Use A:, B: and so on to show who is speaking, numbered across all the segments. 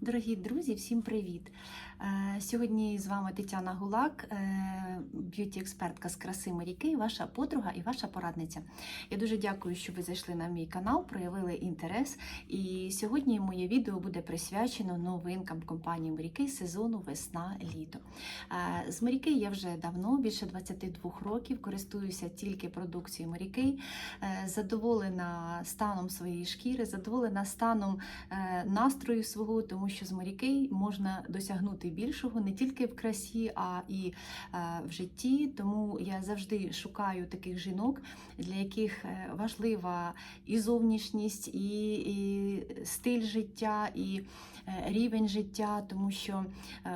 A: Дорогі друзі, всім привіт! Е, Сьогодні з вами Тетяна Гулак, б'юті-експертка з краси Маріки, ваша подруга і ваша порадниця. Я дуже дякую, що ви зайшли на мій канал, проявили інтерес. І сьогодні моє відео буде присвячено новинкам компанії Маріки сезону весна-літо. Е, З Маріки я вже давно, більше 22 років, користуюся тільки продукцією Маріки, Е, задоволена станом своєї шкіри, задоволена станом е, настрою свого, тому що з Марікей можна досягнути більшого не тільки в красі, а і е, в житті. Тому я завжди шукаю таких жінок, для яких е, важлива і зовнішність, і, і стиль життя, і е, рівень життя, тому що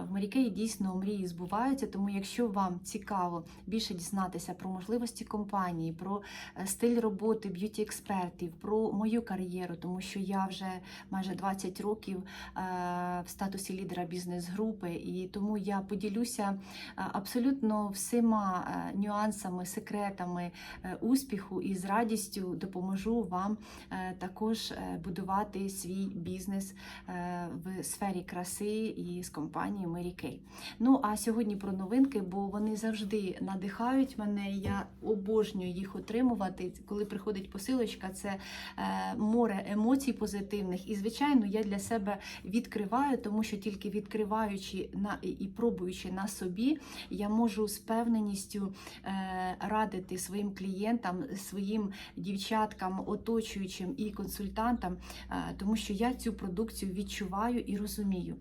A: в Марікеї дійсно мрії збуваються. Тому, якщо вам цікаво більше дізнатися про можливості компанії, про стиль роботи б'юті-експертів, про мою кар'єру, тому що я вже майже 20 років в статусі лідера бізнес-групи, і тому я поділюся е, абсолютно всіма е, нюансами, секретами е, успіху і з радістю допоможу вам також будувати свій бізнес в сфері краси і з компанією Mary Kay. Ну а сьогодні про новинки, бо вони завжди надихають мене. Я обожнюю їх отримувати. Коли приходить посилочка, це море емоцій позитивних. І, звичайно, я для себе відкриваю, тому що тільки відкриваючи на і- пробуючи на собі, я можу з певненістю е, радити своїм клієнтам, своїм дівчаткам, оточуючим і консультантам, е, тому що я цю продукцію відчуваю і розумію.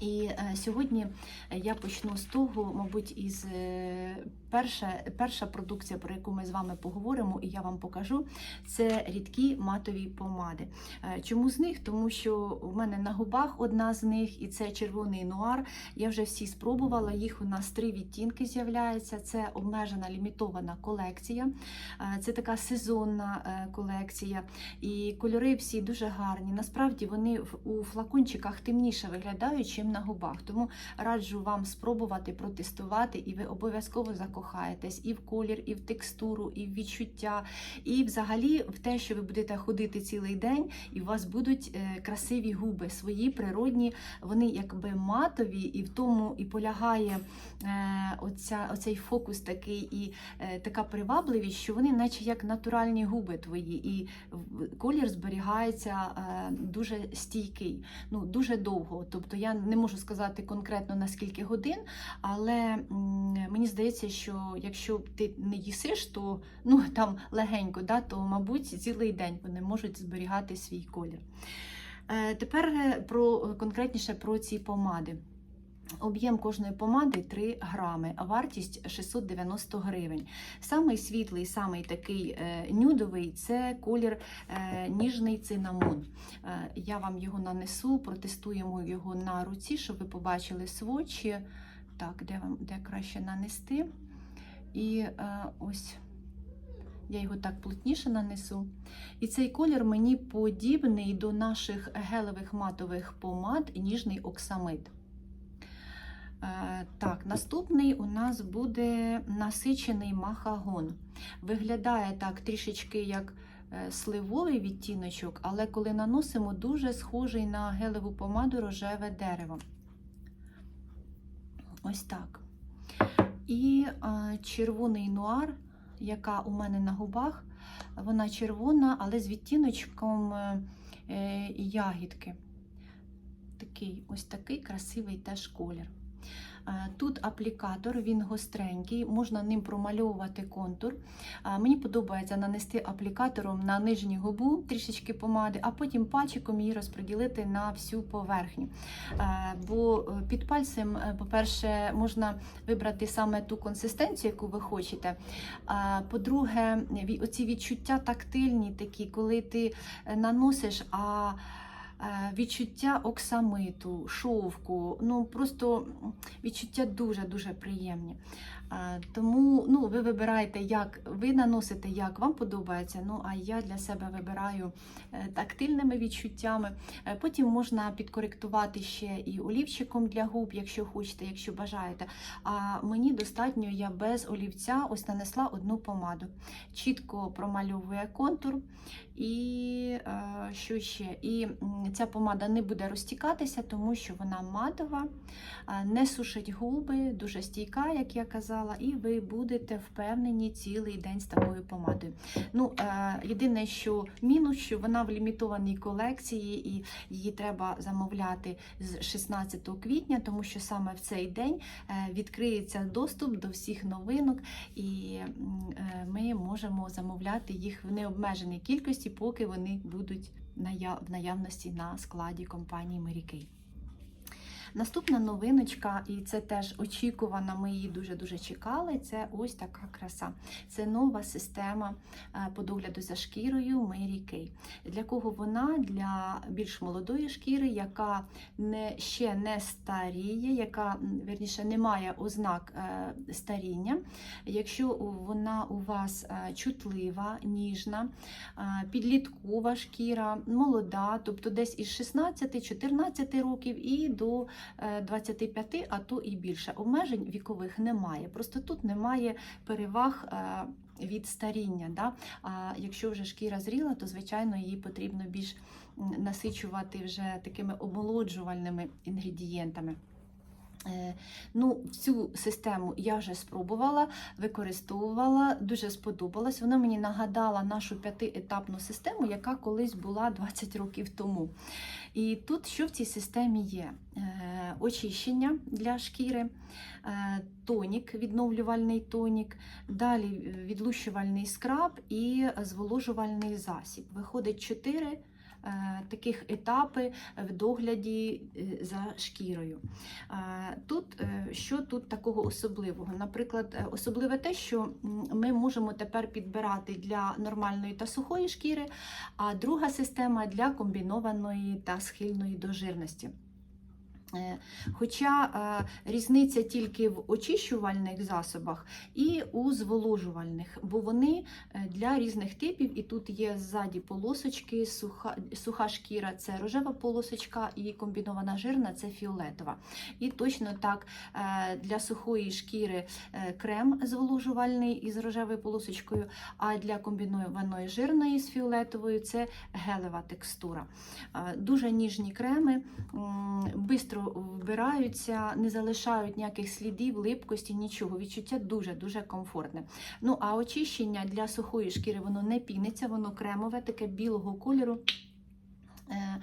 A: І е, сьогодні я почну з того, мабуть, із е, перша, перша продукція, про яку ми з вами поговоримо, і я вам покажу, це рідкі матові помади. Е, Чому з них? Тому що в мене на губах одна з них, і це червоний нуар. Я вже всі спробувала. Їх у нас три відтінки з'являється. Це обмежена лімітована колекція, Е, це така сезонна е, колекція. І кольори всі дуже гарні. Насправді вони у флакончиках темніше виглядають, чим на губах. Тому раджу вам спробувати протестувати, і ви обов'язково закохаєтесь і в колір, і в текстуру, і в відчуття, і взагалі в те, що ви будете ходити цілий день, і у вас будуть е, красиві губи, свої природні, вони якби матові, і в тому і полягає е, оця, оцей фокус такий і е, така привабливість, що вони, наче як натуральні губи твої, і колір зберігається дуже стійкий, ну дуже довго. Тобто я не можу сказати конкретно на скільки годин, але мені здається, що якщо ти не їсиш, то ну там легенько, да, то мабуть цілий день вони можуть зберігати свій колір. Е, Тепер е, про конкретніше про ці помади. Об'єм кожної помади 3 грами, а вартість 690 гривень. Самий світлий, самий такий е, нюдовий це колір е, ніжний цинамон. Е, я вам його нанесу, протестуємо його на руці, щоб ви побачили свочі. Так, де вам де краще нанести? І ось я його так плотніше нанесу. І цей колір мені подібний до наших гелевих матових помад ніжний оксамит. Е, Так, наступний у нас буде насичений махагон. Виглядає так трішечки як е, сливовий відтіночок, але коли наносимо, дуже схожий на гелеву помаду рожеве дерево. Ось так. І е, червоний нуар, яка у мене на губах, вона червона, але з відтіночком ягідки. Такий ось такий красивий теж колір. Е, Тут аплікатор, він гостренький, можна ним промальовувати контур. Е, Мені подобається нанести аплікатором на нижню губу трішечки помади, а потім пальчиком її розподілити на всю поверхню. Е, Бо під пальцем, по-перше, можна вибрати саме ту консистенцію, яку ви хочете. По-друге, оці відчуття тактильні такі, коли ти наносиш, а відчуття оксамиту, шовку, ну просто відчуття дуже-дуже приємні. Тому ну, ви вибираєте, як ви наносите, як вам подобається. Ну а я для себе вибираю е, тактильними відчуттями. Е, Потім можна підкоректувати ще і олівчиком для губ, якщо хочете, якщо бажаєте. А мені достатньо, я без олівця ось нанесла одну помаду. Чітко промальовує контур. І е, що ще? І ця помада не буде розтікатися, тому що вона матова, не сушить губи, дуже стійка, як я казала, і ви будете впевнені цілий день з такою помадою. Ну, е, єдине, що мінус, що вона в лімітованій колекції, і її треба замовляти з 16 квітня, тому що саме в цей день е, відкриється доступ до всіх новинок, і е, ми можемо замовляти їх в необмеженій кількості, поки вони будуть в наявності на складі компанії Kay. Наступна новиночка, і це теж очікувана, ми її дуже-дуже чекали. Це ось така краса. Це нова система е, по догляду за шкірою Mary Kay. Для кого вона? Для більш молодої шкіри, яка не, ще не старіє, яка м, вірніше не має ознак е, старіння. Якщо вона у вас е, чутлива, ніжна, підліткова шкіра, молода, тобто десь із 16-14 років і до 25, а то і більше. Обмежень вікових немає. Просто тут немає переваг. е, Від старіння, Да? а якщо вже шкіра зріла, то звичайно її потрібно більш насичувати вже такими омолоджувальними інгредієнтами. Е, Ну, цю систему я вже спробувала, використовувала, дуже сподобалась. Вона мені нагадала нашу п'ятиетапну систему, яка колись була 20 років тому. І тут що в цій системі є? Е, Очищення для шкіри, е, тонік, відновлювальний тонік, далі відлущувальний скраб і зволожувальний засіб. Виходить 4 таких етапи в догляді е, за шкірою. Е, Тут е, що тут такого особливого? Наприклад, е, особливе те, що ми можемо тепер підбирати для нормальної та сухої шкіри, а друга система для комбінованої та схильної до жирності. Е, Хоча е, різниця тільки в очищувальних засобах і у зволожувальних, бо вони е, для різних типів, і тут є ззаді полосочки, суха, суха шкіра це рожева полосочка, і комбінована жирна це фіолетова. І точно так для сухої шкіри крем зволожувальний із рожевою полосочкою, а для комбінованої жирної з фіолетовою це гелева текстура. Дуже ніжні креми, швидко вбираються, не залишають ніяких слідів, липкості, нічого. Відчуття дуже-дуже комфортне. Ну, а очищення для сухої шкіри воно не піниться, воно кремове, таке білого кольору. Е,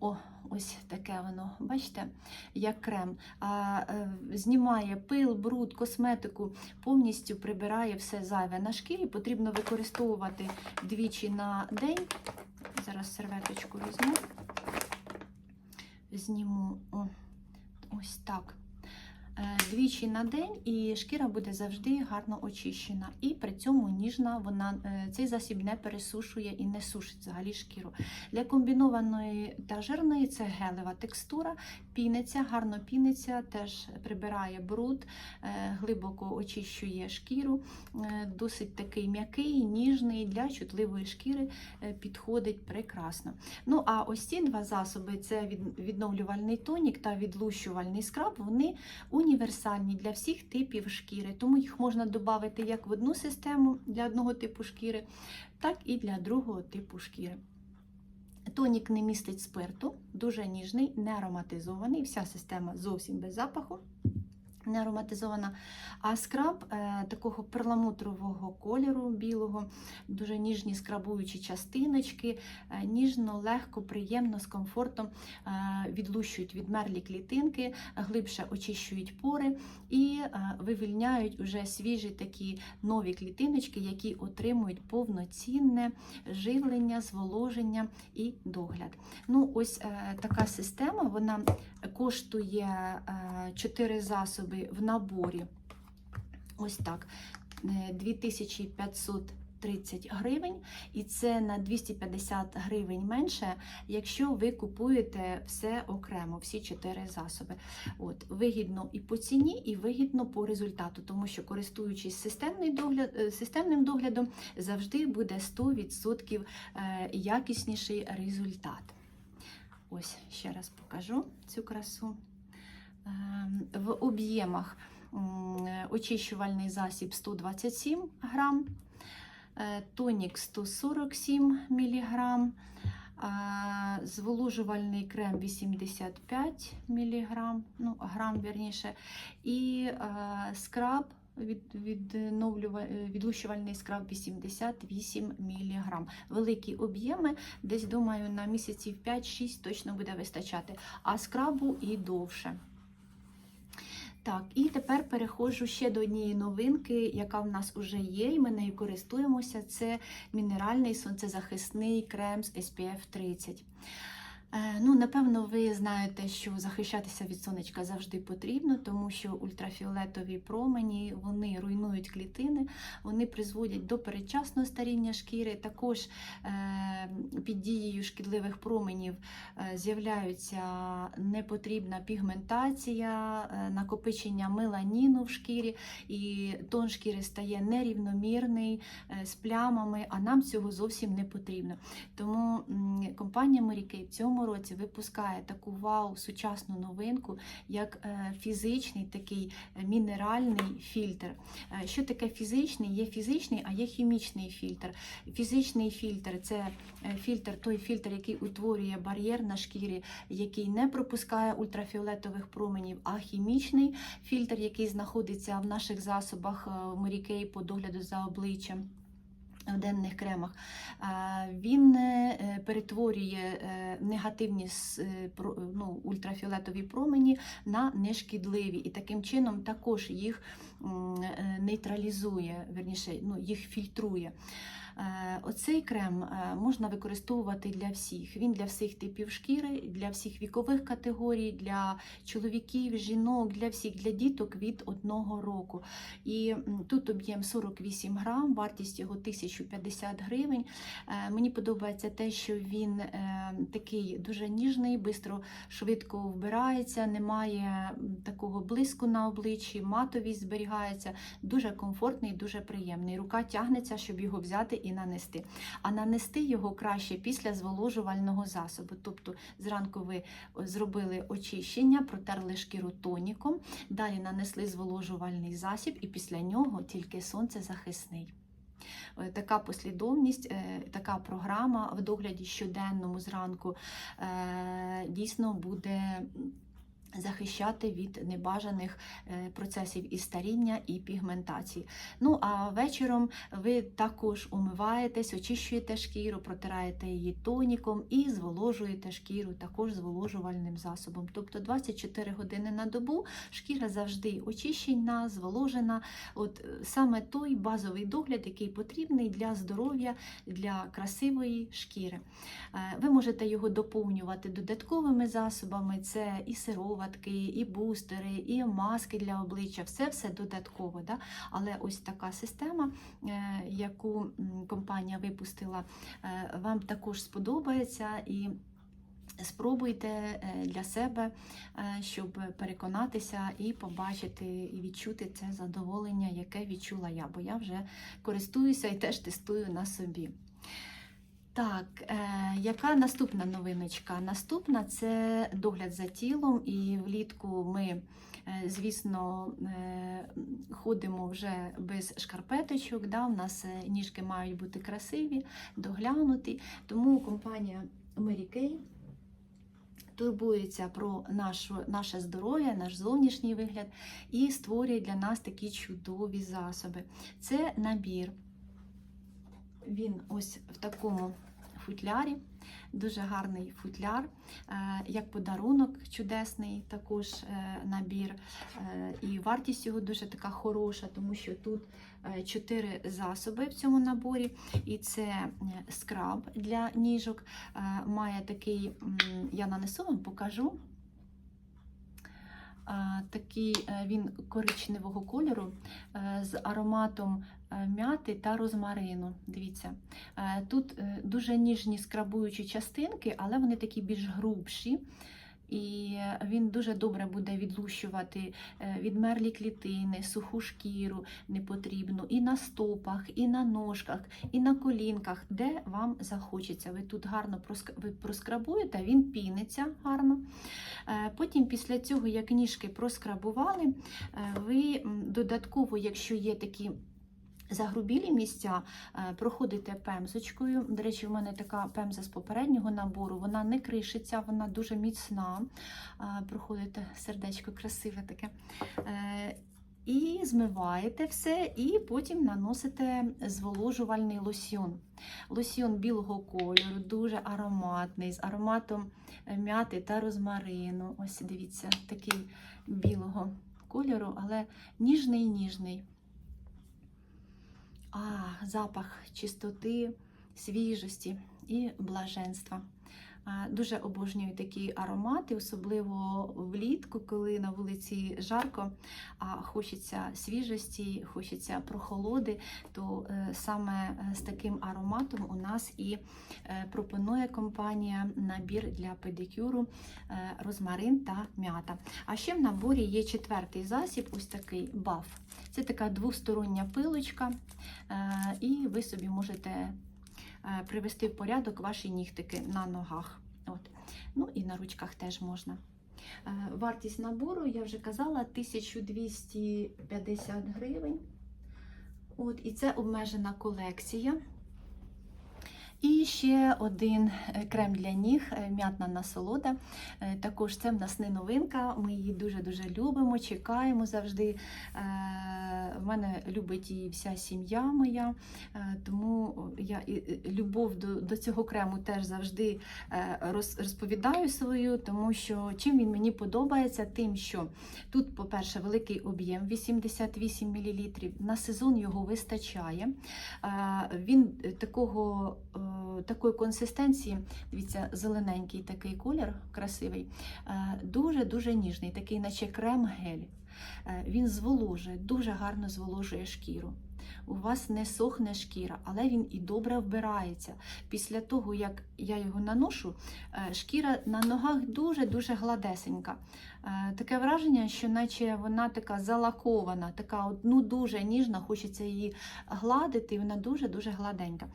A: О, ось таке воно, бачите, як крем. А, е, знімає пил, бруд, косметику, повністю прибирає все зайве на шкірі. Потрібно використовувати двічі на день. Зараз серветочку візьму. Зніму О, ось так. Е, Двічі на день, і шкіра буде завжди гарно очищена. І при цьому ніжна вона е, цей засіб не пересушує і не сушить взагалі шкіру. Для комбінованої та жирної це гелева текстура, піниться, гарно піниться, теж прибирає бруд, е, глибоко очищує шкіру. Досить такий м'який, ніжний для чутливої шкіри підходить прекрасно. Ну а ось ці два засоби це відновлювальний тонік та відлущувальний скраб. Вони універсальні для всіх типів шкіри, тому їх можна додати як в одну систему для одного типу шкіри, так і для другого типу шкіри. Тонік не містить спирту, дуже ніжний, не ароматизований. Вся система зовсім без запаху. Не ароматизована, а скраб е, такого перламутрового кольору білого, дуже ніжні скрабуючі частиночки, е, ніжно, легко, приємно, з комфортом е, відлущують відмерлі клітинки, глибше очищують пори і е, вивільняють уже свіжі такі нові клітиночки, які отримують повноцінне живлення, зволоження і догляд. Ну, ось е, така система, вона коштує 4 засоби в наборі. Ось так. е, 2500 230 гривень, і це на 250 гривень менше, якщо ви купуєте все окремо, всі чотири засоби. От, вигідно і по ціні, і вигідно по результату, тому що користуючись системний догляд, е, системним доглядом, завжди буде 100% е, якісніший результат. Ось ще раз покажу цю красу. Ем, В об'ємах очищувальний засіб 127 грам, е, тонік 147 мг, зволожувальний крем 85 мг, ну, грам вірніше, і е, скраб від, відновлюва- відлущувальний скраб 88 мг. Великі об'єми, десь думаю, на місяців 5-6 точно буде вистачати, а скрабу і довше. Так, і тепер переходжу ще до однієї новинки, яка в нас вже є, і ми нею користуємося. Це мінеральний сонцезахисний крем з SPF 30. Е, Ну, напевно, ви знаєте, що захищатися від сонечка завжди потрібно, тому що ультрафіолетові промені вони руйнують клітини, вони призводять до передчасного старіння шкіри. Також е, під дією шкідливих променів е, з'являється непотрібна пігментація, накопичення меланіну в шкірі, і тон шкіри стає нерівномірний з плямами, а нам цього зовсім не потрібно. Тому компанія Mary в цьому році випускає таку вау сучасну новинку, як е, фізичний такий е, мінеральний фільтр. Е, Що таке фізичний? Є фізичний, а є хімічний фільтр. Фізичний фільтр це фільтр, той фільтр, який утворює бар'єр на шкірі, який не пропускає ультрафіолетових променів, а хімічний фільтр, який знаходиться в наших засобах Mary по догляду за обличчям. В денних кремах він е, перетворює е, негативні е, ну, ультрафіолетові промені на нешкідливі, і таким чином також їх нейтралізує, верніше, ну, їх фільтрує. Оцей крем можна використовувати для всіх. Він для всіх типів шкіри, для всіх вікових категорій, для чоловіків, жінок, для всіх, для діток від одного року. І тут об'єм 48 грам, вартість його 1050 гривень. Е, Мені подобається те, що він е, такий дуже ніжний, бистро, швидко вбирається, немає такого блиску на обличчі, матовість зберігається. Дуже комфортний, дуже приємний. Рука тягнеться, щоб його взяти і нанести. А нанести його краще після зволожувального засобу. Тобто зранку ви зробили очищення, протерли шкіру тоніком, далі нанесли зволожувальний засіб, і після нього тільки сонцезахисний. Е, Така послідовність, е, така програма в догляді щоденному зранку е, дійсно буде захищати від небажаних е, процесів і старіння, і пігментації. Ну а вечором ви також умиваєтесь, очищуєте шкіру, протираєте її тоніком і зволожуєте шкіру також зволожувальним засобом. Тобто 24 години на добу шкіра завжди очищена, зволожена. От е, саме той базовий догляд, який потрібний для здоров'я, для красивої шкіри. Е, Ви можете його доповнювати додатковими засобами: це і сироватки, і бустери, і маски для обличчя. Все все додатково. Да? Але ось така система, е, яку компанія випустила, е, вам також сподобається і. Спробуйте е, для себе, щоб переконатися і побачити, і відчути це задоволення, яке відчула я, бо я вже користуюся і теж тестую на собі. Так, е, яка наступна новиночка? Наступна це догляд за тілом, і влітку ми, е, звісно, е, ходимо вже без шкарпеточок. Да? У нас е, ніжки мають бути красиві, доглянуті. Тому компанія Mary Kay турбується про нашу, наше здоров'я, наш зовнішній вигляд і створює для нас такі чудові засоби. Це набір. Він ось в такому футлярі, дуже гарний футляр, е, як подарунок чудесний також е, набір. Е, І вартість його дуже така хороша, тому що тут чотири засоби в цьому наборі. І це скраб для ніжок. Має такий, я нанесу вам покажу. Такий він коричневого кольору з ароматом м'яти та розмарину. Дивіться, Е, тут е, дуже ніжні скрабуючі частинки, але вони такі більш грубші. І він дуже добре буде відлущувати е, відмерлі клітини, суху шкіру непотрібну і на стопах, і на ножках, і на колінках, де вам захочеться. Ви тут гарно проскрабуєте, він піниться гарно. Е, Потім, після цього, як ніжки проскрабували, е, ви додатково, якщо є такі загрубілі місця, е, проходите пемзочкою. До речі, в мене така пемза з попереднього набору, вона не кришиться, вона дуже міцна. Е, Проходите сердечко красиве таке. Е, І змиваєте все, і потім наносите зволожувальний лосьйон. Лосьйон білого кольору, дуже ароматний, з ароматом м'яти та розмарину. Ось дивіться, такий білого кольору, але ніжний-ніжний. А, запах чистоти, свіжості і блаженства. Дуже обожнюю такі аромати, особливо влітку, коли на вулиці жарко, а хочеться свіжості, хочеться прохолоди, то е, саме е, з таким ароматом у нас і е, пропонує компанія набір для педикюру розмарин та м'ята. А ще в наборі є четвертий засіб, ось такий баф. Це така двостороння пилочка, і ви собі можете привести в порядок ваші нігтики на ногах. От. Ну і на ручках теж можна. Е, Вартість набору, я вже казала, 1250 гривень. От, і це обмежена колекція. І ще один е, крем для ніг, е, м'ятна насолода. Е, Також це в нас не новинка. Ми її дуже-дуже любимо, чекаємо завжди. В мене любить її вся сім'я моя, тому я любов до, до цього крему теж завжди розповідаю свою, тому що чим він мені подобається, тим, що тут, по-перше, великий об'єм 88 мл, на сезон його вистачає. Він такого, такої консистенції, дивіться, зелененький такий колір, красивий, е, дуже-дуже ніжний, такий, наче крем-гель. Е, Він зволожує, дуже гарно зволожує шкіру. У вас не сохне шкіра, але він і добре вбирається. Після того, як я його наношу, е, шкіра на ногах дуже-дуже гладесенька. Е, Таке враження, що наче вона така залакована, така ну, дуже ніжна, хочеться її гладити, і вона дуже-дуже гладенька.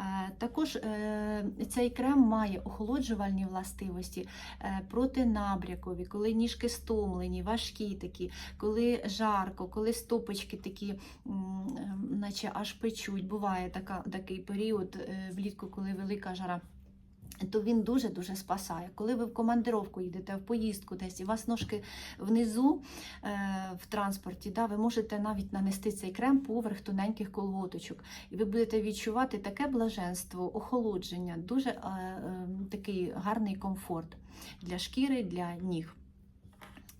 A: Е, Також цей крем має охолоджувальні властивості, е, протинабрякові, коли ніжки стомлені, важкі такі, коли жарко, коли стопочки такі, м, е, наче аж печуть. Буває така, такий період е, влітку, коли велика жара. То він дуже-дуже спасає. Коли ви в командировку їдете, в поїздку десь, і у вас ножки внизу е, в транспорті, да, ви можете навіть нанести цей крем поверх тоненьких колготочок. І ви будете відчувати таке блаженство, охолодження, дуже е, е, такий гарний комфорт для шкіри, для ніг.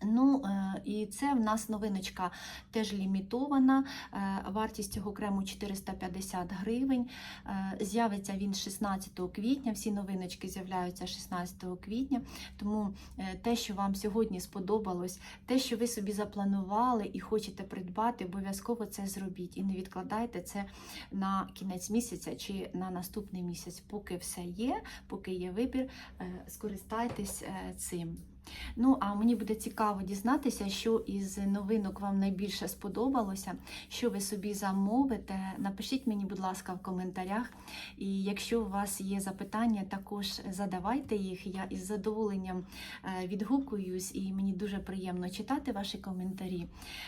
A: Ну, е, і це в нас новиночка теж лімітована. Е, Вартість цього крему 450 гривень. Е, З'явиться він 16 квітня. Всі новиночки з'являються 16 квітня. Тому те, що вам сьогодні сподобалось, те, що ви собі запланували і хочете придбати, обов'язково це зробіть. І не відкладайте це на кінець місяця чи на наступний місяць. Поки все є, поки є вибір, скористайтесь цим. Ну, а мені буде цікаво дізнатися, що із новинок вам найбільше сподобалося, що ви собі замовите. Напишіть мені, будь ласка, в коментарях. І якщо у вас є запитання, також задавайте їх. Я із задоволенням е, відгукуюсь, і мені дуже приємно читати ваші коментарі.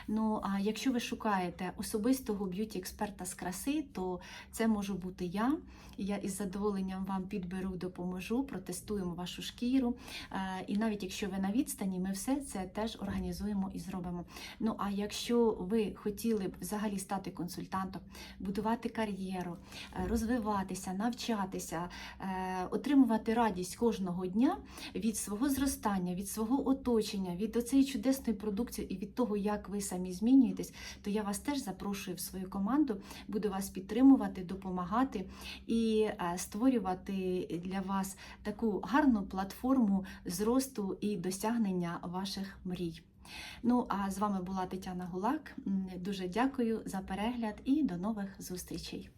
A: Ну, а якщо ви шукаєте особистого б'юті-експерта з краси, то це можу бути я. Я із задоволенням вам підберу, допоможу, протестуємо вашу шкіру. Е, І навіть якщо ви на відстані, ми все це теж організуємо і зробимо. Ну а якщо ви хотіли б взагалі стати консультантом, будувати кар'єру, е, розвиватися, навчатися, е, отримувати радість кожного дня від свого зростання, від свого оточення, від оцеї чудесної продукції і від того, як ви самі змінюєтесь, то я вас теж запрошую в свою команду, буду вас підтримувати, допомагати і е, створювати для вас таку гарну платформу зросту і досягнення ваших мрій. Ну а з вами була Тетяна Гулак. Дуже дякую за перегляд і до нових зустрічей.